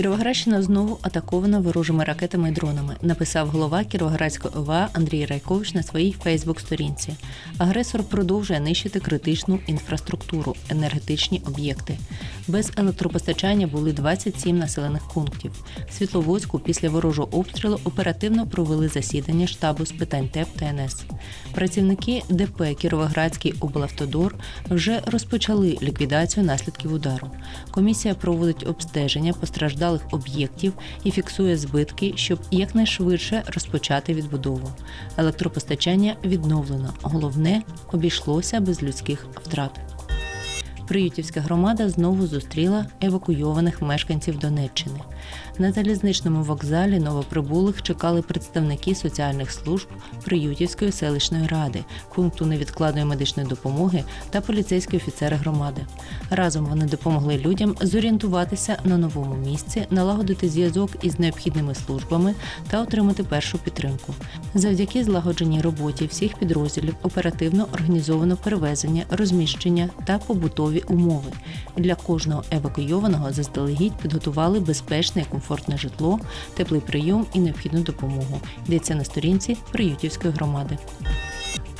Кіровоградщина знову атакована ворожими ракетами і дронами, написав голова Кіровоградської ОВА Андрій Райкович на своїй Фейсбук-сторінці. Агресор продовжує нищити критичну інфраструктуру, енергетичні об'єкти. Без електропостачання були 27 населених пунктів. Світловодську після ворожого обстрілу оперативно провели засідання штабу з питань ТЕП та НС. Працівники ДП Кіровоградський облавтодор вже розпочали ліквідацію наслідків удару. Комісія проводить обстеження постраждалих об'єктів і фіксує збитки, щоб якнайшвидше розпочати відбудову. Електропостачання відновлено. Головне обійшлося без людських втрат. Приютівська громада знову зустріла евакуйованих мешканців Донеччини. На залізничному вокзалі новоприбулих чекали представники соціальних служб Приютівської селищної ради, пункту невідкладної медичної допомоги та поліцейські офіцери громади. Разом вони допомогли людям зорієнтуватися на новому місці, налагодити зв'язок із необхідними службами та отримати першу підтримку. Завдяки злагодженій роботі всіх підрозділів оперативно організовано перевезення, розміщення та побутові умови. Для кожного евакуйованого заздалегідь підготували безпечне і комфортне житло, теплий прийом і необхідну допомогу. Йдеться на сторінці Приютівської громади.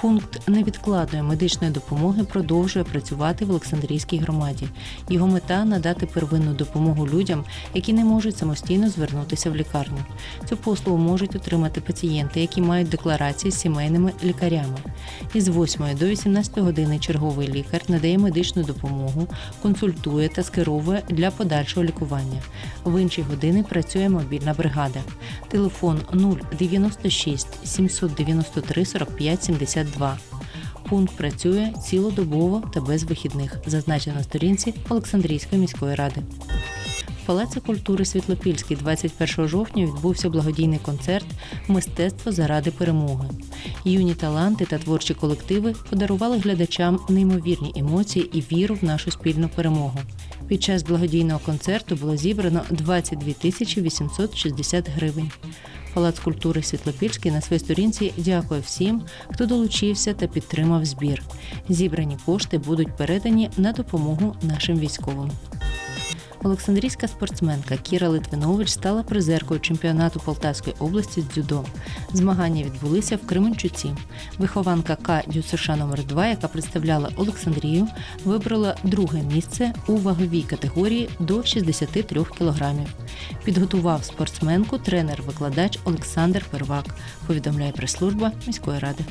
Пункт невідкладної медичної допомоги продовжує працювати в Олександрійській громаді. Його мета надати первинну допомогу людям, які не можуть самостійно звернутися в лікарню. Цю послугу можуть отримати пацієнти, які мають декларації з сімейними лікарями. Із 8 до 18 години черговий лікар надає медичну допомогу, консультує та скеровує для подальшого лікування. В інші години працює мобільна бригада. Телефон 096 793 45 72. Пункт працює цілодобово та без вихідних, зазначено на сторінці Олександрійської міської ради. В Палаці культури Світлопільський 21 жовтня відбувся благодійний концерт Мистецтво заради перемоги. Юні таланти та творчі колективи подарували глядачам неймовірні емоції і віру в нашу спільну перемогу. Під час благодійного концерту було зібрано 22 тисячі 860 гривень. Палац культури Світлопільський на своїй сторінці дякує всім, хто долучився та підтримав збір. Зібрані кошти будуть передані на допомогу нашим військовим. Олександрійська спортсменка Кіра Литвинович стала призеркою чемпіонату Полтавської області з дзюдо. Змагання відбулися в Кременчуці. Вихованка К ДЮСШ номер 2 яка представляла Олександрію, вибрала друге місце у ваговій категорії до 63 кілограмів. Підготував спортсменку тренер-викладач Олександр Первак, повідомляє прес-служба міської ради.